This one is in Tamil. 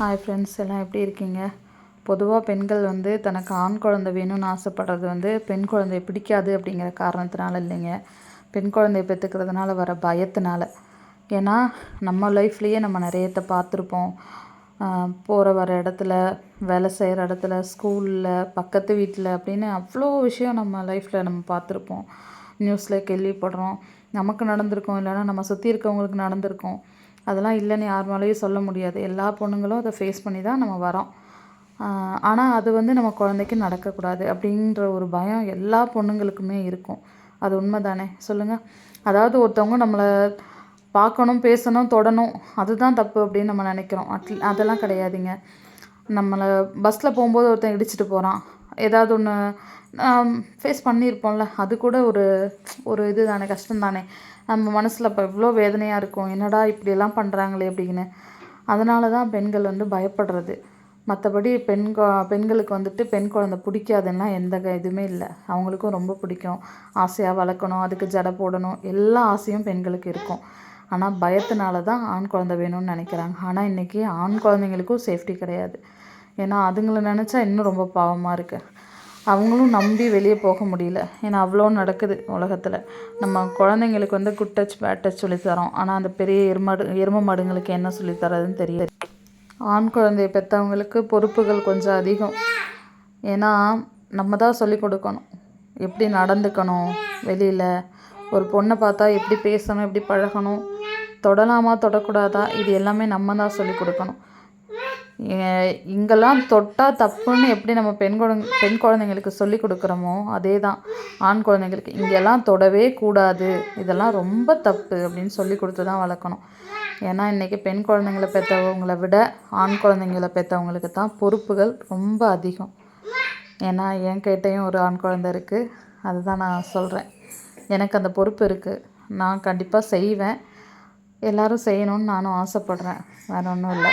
ஹாய் ஃப்ரெண்ட்ஸ் எல்லாம் எப்படி இருக்கீங்க? பொதுவாக பெண்கள் வந்து தனக்கு ஆண் குழந்தை வேணும்னு ஆசைப்படுறது வந்து பெண் குழந்தைய பிடிக்காது அப்படிங்கிற காரணத்தினால இல்லைங்க. பெண் குழந்தைய பெற்றுக்கிறதுனால வர பயத்தினால. ஏன்னா நம்ம லைஃப்லேயே நம்ம நிறையத்தை பார்த்துருப்போம். போகிற வர இடத்துல வேலை செய்கிற இடத்துல ஸ்கூலில் பக்கத்து வீட்டில் அப்படின்னு அவ்வளோ விஷயம் நம்ம லைஃப்பில் நம்ம பார்த்துருப்போம். நியூஸில் கேள்விப்படுறோம். நமக்கு நடந்திருக்கும் இல்லைன்னா நம்ம சுற்றி இருக்கவங்களுக்கு நடந்திருக்கும். அதெல்லாம் இல்லைன்னு யார் மேலேயும் சொல்ல முடியாது. எல்லா பொண்ணுங்களும் அதை ஃபேஸ் பண்ணி தான் நம்ம வரோம். ஆனால் அது வந்து நம்ம குழந்தைக்கு நடக்கக்கூடாது அப்படின்ற ஒரு பயம் எல்லா பொண்ணுங்களுக்குமே இருக்கும். அது உண்மை தானே சொல்லுங்கள் அதாவது ஒருத்தவங்க நம்மளை பார்க்கணும் பேசணும் தொடணும் அதுதான் தப்பு அப்படின்னு நம்ம நினைக்கிறோம். அட் அதெல்லாம் கிடையாதுங்க. நம்மளை பஸ்ஸில் போகும்போது ஒருத்தன் இடிச்சிட்டு போகிறான் ஏதாவது ஒன்று ஃபேஸ் பண்ணியிருப்போம்ல அது கூட ஒரு ஒரு இது தானே கஷ்டம் தானே நம்ம மனசில் இப்போ எவ்வளோ வேதனையாக இருக்கும் என்னடா இப்படியெல்லாம் பண்ணுறாங்களே அப்படின்னு. அதனால தான் பெண்கள் வந்து பயப்படுறது. மற்றபடி பெண் பெண்களுக்கு வந்துட்டு பெண் குழந்தை பிடிக்காதுன்னா எந்த இதுவுமே இல்லை. அவங்களுக்கும் ரொம்ப பிடிக்கும். ஆசையாக வளர்க்கணும் அதுக்கு ஜடை போடணும் எல்லா ஆசையும் பெண்களுக்கு இருக்கும். ஆனால் பயத்தினால தான் ஆண் குழந்த வேணும்னு நினைக்கிறாங்க. ஆனால் இன்றைக்கி ஆண் குழந்தைங்களுக்கும் சேஃப்டி கிடையாது. ஏன்னா அதுங்களை நினச்சா இன்னும் ரொம்ப பாவமாக இருக்குது அவங்களும் நம்பி வெளியே போக முடியல. ஏன்னா அவ்வளோ நடக்குது உலகத்தில். நம்ம குழந்தைங்களுக்கு வந்து குட் டச் பேட் டச் சொல்லித்தரோம் ஆனால் அந்த பெரிய எருமாடு எரும மாடுங்களுக்கு என்ன சொல்லித்தரதுன்னு தெரியல. ஆண் குழந்தைய பெற்றவங்களுக்கு பொறுப்புகள் கொஞ்சம் அதிகம். ஏன்னா நம்ம தான் சொல்லி கொடுக்கணும். எப்படி நடந்துக்கணும் வெளியில்? ஒரு பொண்ணை பார்த்தா எப்படி பேசணும் எப்படி பழகணும்? தொடலாமா தொடக்கூடாதா? இது எல்லாமே நம்ம தான் சொல்லி கொடுக்கணும். இங்கெல்லாம் தொட்டால் தப்புன்னு எப்படி நம்ம பெண் குழந்தை பெண் குழந்தைங்களுக்கு சொல்லி கொடுக்குறோமோ அதே தான் ஆண் குழந்தைங்களுக்கு இங்கெல்லாம் தொடவே கூடாது. இதெல்லாம் ரொம்ப தப்பு அப்படின்னு சொல்லி கொடுத்து தான் வளர்க்கணும். ஏன்னா இன்றைக்கி பெண் குழந்தைங்கள பெற்றவங்கள விட ஆண் குழந்தைங்கள பெற்றவங்களுக்கு தான் பொறுப்புகள் ரொம்ப அதிகம். ஏன்னா என் கேட்டையும் ஒரு ஆண் குழந்தை இருக்குது அதுதான் நான் சொல்கிறேன் எனக்கு அந்த பொறுப்பு இருக்குது நான் கண்டிப்பாக செய்வேன். எல்லோரும் செய்யணும்னு நானும் ஆசைப்பட்றேன். வேறு ஒன்றும் இல்லை.